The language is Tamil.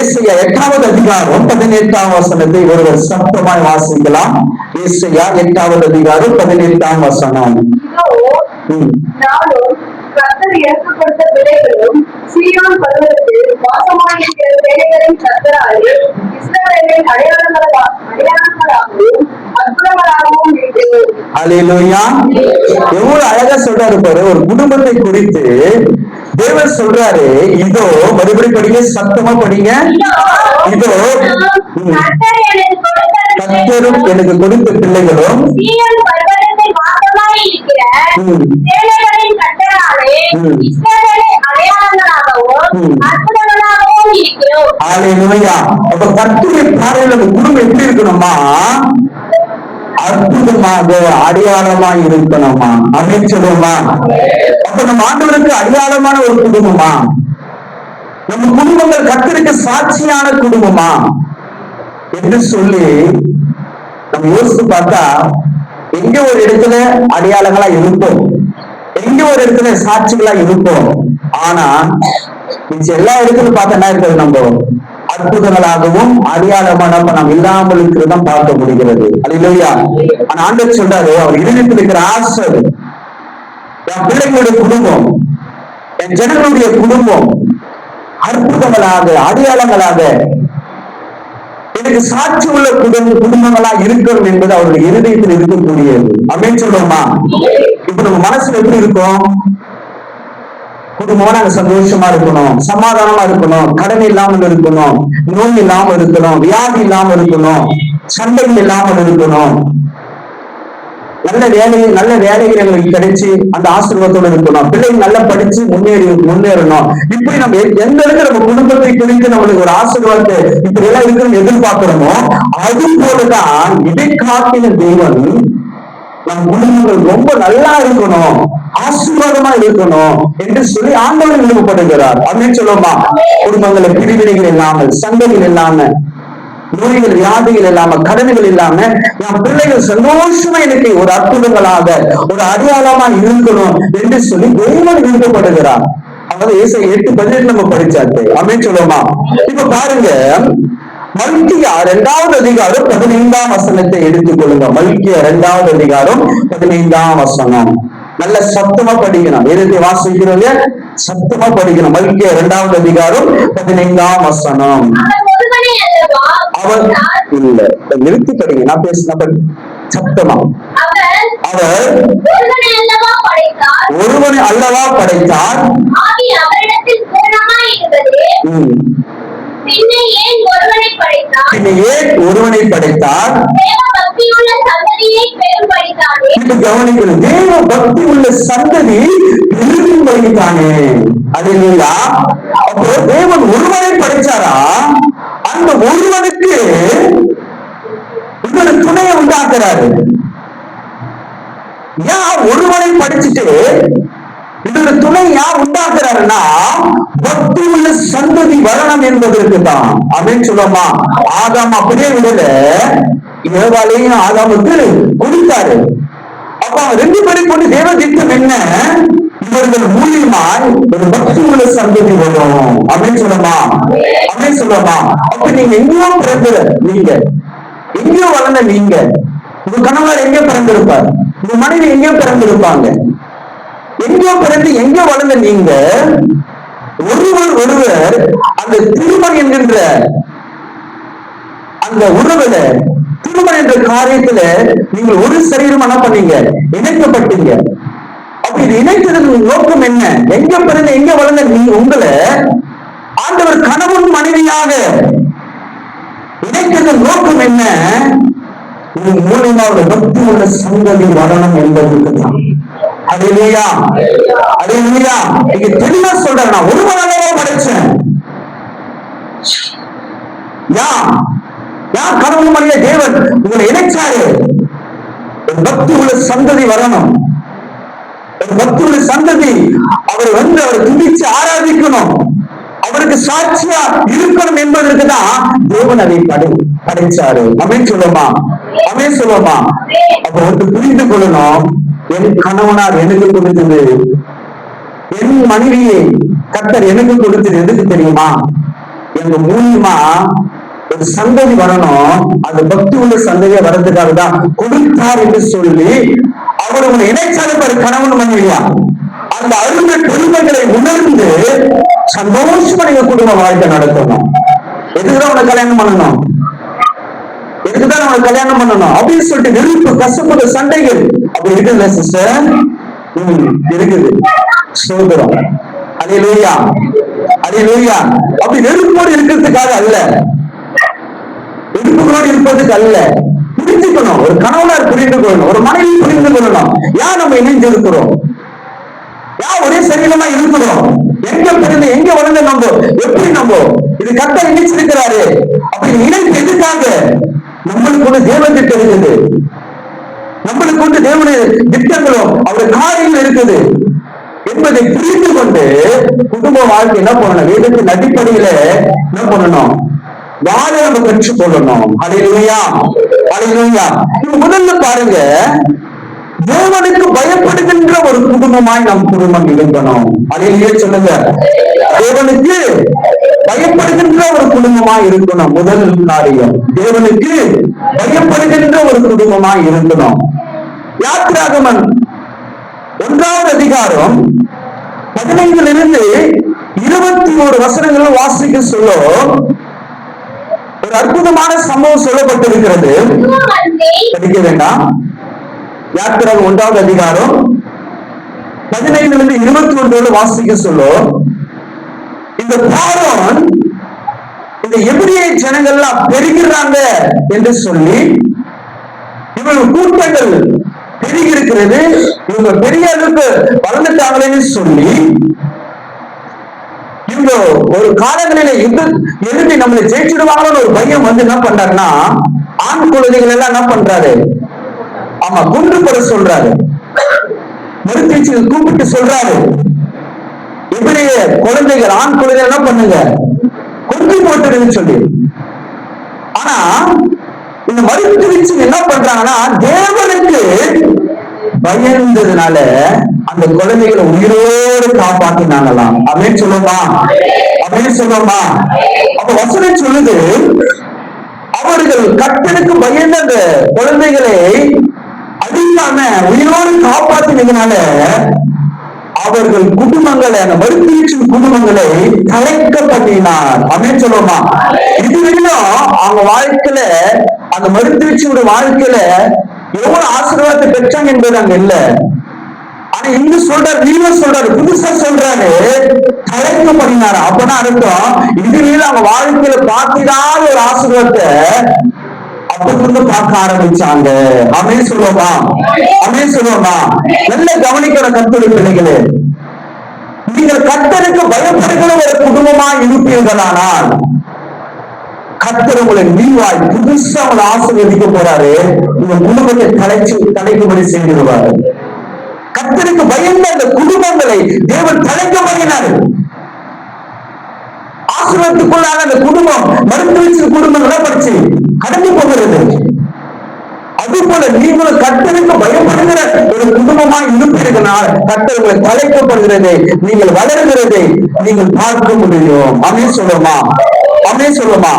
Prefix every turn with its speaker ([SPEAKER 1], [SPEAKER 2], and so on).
[SPEAKER 1] ஏசையா எட்டாவது அதிகாரம் பதினெட்டாம் வசனத்தை ஒருவர் சத்தமாய் வாசிக்கலாம். ஏசையா எட்டாவது அதிகாரம் பதினெட்டாம் வசனம்.
[SPEAKER 2] இதோ நானும் கர்த்தர் ஏற்படுத்த கொடுத்த சீயோன் பருவத்தில் வாசமாயிருக்கிற பிள்ளைகளின் கர்த்தராலே இஸ்ரவேலின் அடையாளங்களாகவும்
[SPEAKER 1] எவ்வளவு அழகா சொல்றாரு பாரு ஒரு குடும்பத்தை குறித்து தேவன் சொல்றாரு இதோ மறுபடி படிங்க சத்தமா படிங்க. இதோ ம்,
[SPEAKER 2] கர்த்தர் எனக்கு கொடுத்த
[SPEAKER 1] பிள்ளைகளும்.
[SPEAKER 2] அற்புதங்களாகவும் இருக்கிறோம்.
[SPEAKER 1] அப்ப கர்த்தருடைய பார்வையில் குடும்பம் எப்படி இருக்கணுமா அற்புதமாக அடையாளமா இருக்கணுமா? அமைச்சருமா? அப்ப நம்ம ஆண்டவருக்கு அடையாளமான ஒரு குடும்பமா? நம்ம குடும்பங்கள் கர்த்தருக்கு சாட்சியான குடும்பமா? என்று சொல்லி நம்ம யோசித்து பார்த்தா எங்க ஒரு இடத்துல அடையாளங்களா இருப்போம்? எங்க ஒரு இடத்துல சாட்சிகளா இருப்போம்? ஆனா மிச்ச எல்லா இடத்துலயும் பார்த்தா என்ன இருக்கிறது நம்ம? அற்புதங்களாகவும் அடையாளமான நாம் இல்லாமல் இருக்கிறதான் பார்க்க முடிகிறது. அல்லையா ஆனா ஆண்டவர் சொல்றாரு அவர் இருதயத்தில் இருக்கிற ஆசை அது. என் பிள்ளைங்களுடைய குடும்பம் என் ஜனங்களுடைய குடும்பம் அற்புதங்களாக அடையாளங்களாக எனக்கு சாட்சி உள்ள குடும்ப குடும்பங்களா இருக்கணும் என்பது அவருடைய இருதயத்தில் இருக்கக்கூடியது. அப்படின்னு சொல்றோமா இப்ப நம்ம மனசுல எப்படி இருக்கும்? குடும்பமா நாங்க சந்தோஷமா இருக்கணும் சமாதானமா இருக்கணும் கடன் இல்லாமல் இருக்கணும் நோய் இல்லாமல் இருக்கணும் வியாதி இல்லாமல் இருக்கணும் சண்டைகள் இல்லாமல் இருக்கணும். நல்ல வேலை நல்ல வேலைகள் எங்களுக்கு கிடைச்சு அந்த ஆசீர்வாதத்தோட இருக்கணும். பிள்ளைங்க நல்லா படிச்சு முன்னேறி முன்னேறணும். இப்படி நம்ம எந்த இடத்துல நம்ம குடும்பத்தை குறித்து நம்மளுக்கு ஒரு ஆசீர்வாதத்தை இப்படி எல்லாம் இருக்குன்னு எதிர்பார்க்கிறோமோ அது போலதான் இதை காட்டின தெய்வம் நம் குடும்பங்கள் ரொம்ப நல்லா இருக்கணும். ஆசீர்வாதமா இருக்கணும் என்று சொல்லி ஆண்டவர் விரும்பப்படுகிறார் அப்படின்னு சொல்லுவோமா? குடும்பங்களை பிரிவினைகள் இல்லாமல் சண்டைகள் இல்லாம நோய்கள் வியாதிகள் இல்லாம கடமைகள் இல்லாம என் பிள்ளைகள் சந்தோஷமா எனக்கு ஒரு அற்புதங்களாக ஒரு அடையாளமா இருக்கணும் என்று சொல்லி தேவன் விரும்பப்படுகிறார் அதாவது இயேசை எட்டு பதினெட்டு நம்ம படிச்சாச்சு. அப்படின்னு சொல்லுவோமா? இப்ப பாருங்க மல்கியா இரண்டாவது அதிகாரம் பதினைந்தாம் வசனத்தை எடுத்துக்கொள்ளுங்க மல்கியா இரண்டாவது அதிகாரம் பதினைந்தாம் வசனம். நல்ல சத்தமா படிக்கணும். எழுதி வாசிக்கிறவங்க சத்தமா படிக்கணும். மல்கிய இரண்டாவது அதிகாரம் பதினைந்தாம் வசனம். அவர் இல்ல. நிறுத்தி படிங்க. நான் பேசின படி சத்தமா. அவர்
[SPEAKER 2] ஒருவனே அல்லவா படைத்தார்
[SPEAKER 1] ஒருவனை அல்லவா படைத்தார்
[SPEAKER 2] ஆவி ஏன் ஒருவனை படைத்தார்
[SPEAKER 1] பின்ன
[SPEAKER 2] தேவ
[SPEAKER 1] கவனிக்கணும். தேவ பக்தி உள்ள சந்ததி பெருமைத்தானே அது இல்லையா அப்போ தேவன் ஒருவனை படைச்சாரா? அந்த ஒருவனுக்கு இன்னொரு துணையை உண்டாக்குறாரு. யார் ஒருவனை படிச்சுட்டு இதோட துணை யார் உண்டாக்குறாருன்னா பக்தி உள்ள சந்ததி வரணும் என்பதற்கு தான். அப்படின்னு சொல்லுவோமா? ஆதாம் அப்படியே விடல. ஏவாளையும் ஆதாமுக்கு கொடுத்தாரு. அப்ப ரெண்டு பேரும் கொண்டு தேவ திட்டம் என்ன? இவர்கள் மூலியமாய் ஒரு பக்தி உள்ள சந்ததி வரும். அப்படின்னு சொல்லமா? அப்படின்னு சொல்லமா? அப்ப நீங்க எங்கேயோ பிறந்த நீங்க. எங்கேயோ வளர்ந்த நீங்க. உங்க கணவர் எங்க பிறந்திருப்பார்? உங்க மனைவி எங்கேயோ பிறந்திருப்பாங்க? எங்கேயோ பிறந்து எங்க வளர்ந்த நீங்க? ஒருவர் ஒருவர் அந்த திருமணம் என்கின்ற அந்த உறவுல திருமணம் என்ற காரியத்துல நீங்கள் ஒரு சரீரம் என்ன பண்ணீங்க? இணைக்கப்பட்டீங்க. அப்படி இது இணைத்ததன் நோக்கம் என்ன? எங்க பிறந்த எங்க வளர்ந்த நீ உங்களை ஆண்டவர் கணவன் மனைவியாக இணைத்ததன் நோக்கம் என்ன? உன் மூலமா ஒரு பக்தி உள்ள சங்கதி வரணும் என்பதற்கு தான். அது இல்லையா நீங்க தெளிவா சொல்றேன். நான் ஒரு மனதாக படைச்சேன். யா. யார் கடவுள் மனித தேவன்? உங்களை இணைச்சாரு. ஒரு பக்தி உள்ள சந்ததி வரணும். ஒரு பக்தி உள்ள சந்ததி அவர் வந்து அவரை துதிச்சு ஆராதிக்கணும். அவருக்கு சாட்சியா இருக்கணும் என்பதற்கு தான் தேவன் அதை படை படைச்சாரு. அப்படின்னு சொல்லுமா அப்படின்னு சொல்லுமா அப்ப வந்து புரிந்து கொள்ளணும். என் கணவனார் எனக்கு கொடுத்தது. என் மனைவியை கத்தர் எனக்கு கொடுத்தது எதுக்கு தெரியுமா? எங்க மூலியமா ஒரு சந்ததி வரணும். அது பக்தி உள்ள சந்ததியை வர்றதுக்காக தான் கொடுத்தார் என்று சொல்லி அவர் உங்களை இணைச்சாலும் கணவன் மனைவியா? அந்த அருமை பெருமைகளை உணர்ந்து சந்தோஷமா நீங்க குடும்ப வாழ்க்கை நடத்தணும். எதுக்குதான் உனக்கு கல்யாணம் பண்ணணும்? எதுக்குதான் நம்ம கல்யாணம் பண்ணணும்? அப்படின்னு சொல்லிட்டு வெறுப்பு கசப்புற சண்டைகள். அப்படி இருக்குல்ல சிஸ்டர் இருக்குது. சோதரம் அதே அலையிலூயா அப்படி வெறுப்போடு இருக்கிறதுக்காக அல்ல. வெறுப்புகளோடு இருப்பதுக்கு அல்ல. புரிஞ்சுக்கணும். ஒரு கணவனார் புரிந்து கொள்ளணும். ஒரு மனைவி புரிந்து கொள்ளணும். யார் நம்ம இணைந்து இருக்கிறோம்? ஏன் ஒரே சரீரமா இருக்கிறோம்? எங்க பிறந்து எங்க வளர்ந்து நம்ம? எப்படி நம்ம? இது கத்த இணைச்சிருக்கிறாரு. அப்படி இணைப்பு எதுக்காக? நம்மளுக்கு ஒண்ணு தேவன் திட்டம் இருக்குது. நம்மளுக்கு ஒன்று தேவனுடைய திட்டங்களும் அவருடைய காரியங்கள் இருக்குது. என்பதை புரிந்து கொண்டு குடும்ப வாழ்க்கை என்ன பண்ணணும்? வேதத்தின் அடிப்படையில என்ன பண்ணணும்? வாழ நம்ம கற்றுக்கொள்ளணும் அலையிலையா அலையிலையா முதல்ல பாருங்க தேவனுக்கு பயப்படுகின்ற ஒரு குடும்பமாய் நம் குடும்பம் இருக்கணும் அதையிலேயே சொல்லுங்க. தேவனுக்கு பயப்படுகின்ற ஒரு குடும்பமாய் இருக்கணும் முதல் காரியம் தேவனுக்கு பயப்படுகின்ற ஒரு குடும்பமாய் இருக்கணும் யாத்திராகமன் ஒன்றாவது அதிகாரம் பதினைந்திலிருந்து இருபத்தி ஒரு வசனங்கள் வாசிக்க சொல்லும். ஒரு அற்புதமான சம்பவம் சொல்லப்பட்டிருக்கிறது. படிக்க வேண்டாம். யாத்திராக ஒன்றாவது அதிகாரம்? பதினைந்துல இருந்து இருபத்தி ஒன்றோடு வாசிக்க சொல்லும் இந்த பாரோன் இந்த எபிரிய ஜனங்கள்லாம் பெருகிறாங்க என்று சொல்லி இவங்க கூட்டங்கள் பெருகி இருக்கிறது இவங்க பெரிய அளவுக்கு வளர்ந்துட்டாங்களேன்னு சொல்லி இவங்க ஒரு காலங்களில யுத்த எழுதி நம்மளை ஜெயிச்சிடுவாங்களோன்னு ஒரு பையன் வந்து என்ன பண்றாருன்னா ஆண் குழந்தைகள் எல்லாம் என்ன பண்றாரு? ஆமா குண்டு போட சொல்றாரு. மருத்துவச்சி கூப்பிட்டு சொல்றாரு. இப்படி குழந்தைகள் ஆண் குழந்தைகள் என்ன பண்ணுங்க? கொண்டு போட்டுடுன்னு சொல்லி. ஆனா இந்த மருத்துவச்சி என்ன பண்றாங்கன்னா தேவனுக்கு பயந்ததுனால அந்த குழந்தைகளை உயிரோடு காப்பாத்தினாங்களாம். அப்படின்னு சொல்லுமா? அப்படின்னு சொல்லுமா? அப்ப வசனம் சொல்லுது அவர்கள் கட்டனுக்கு பயந்த அந்த குழந்தைகளை அடிக்காம உயிரோடு காப்பாத்தினதுனால அவர்கள் குடும்பங்களை அந்த மருத்துவச்சின் குடும்பங்களை கலைக்க அப்படின்னு சொல்லுவோமா இதுவரையும் அவங்க வாழ்க்கையில அந்த மருத்துவச்சியோட வாழ்க்கையில எவ்வளவு ஆசீர்வாதத்தை பெற்றாங்க என்பது அங்க இல்ல. ஆனா இங்க சொல்றாரு நீங்க சொல்றாரு புதுசா சொல்றாரு கலைக்க பண்ணினாரு அப்பனா அர்த்தம் இதுவரையிலும் அவங்க வாழ்க்கையில பார்த்திடாத ஒரு ஆசீர்வாதத்தை அப்ப பார்க்க ஆரம்பிச்சாங்க. அப்படின்னு சொல்லுவோமா? அப்படின்னு சொல்லுவோமா? நல்ல கவனிக்கிற கத்துடைய பிள்ளைகளே நீங்கள் கத்தருக்கு பயப்படுகிற ஒரு குடும்பமா இருப்பீர்களானால் கத்தர் உங்களை நீவாய் புதுசா உங்களை ஆசீர்வதிக்க போறாரு. உங்க குடும்பத்தை தலைச்சு தலைக்கும்படி செய்திருவாரு கத்தருக்கு பயந்த அந்த குடும்பங்களை தேவன் தலைக்க பண்ணினாரு ஆசிரமத்துக்குள்ளாக அந்த குடும்பம் மருத்துவ குடும்பம் என்ன படிச்சு கடந்து போகிறது. அது போல நீங்களும் கத்தருக்கு பயப்படுகிற ஒரு குடும்பமா இருப்பீர்களால் கத்தர் தலைக்கப்படுகிறது. நீங்கள் வளர்கிறதை. நீங்கள் பார்க்க முடியும். அப்படின்னு சொல்லுமா? அப்படின்னு சொல்லுமா?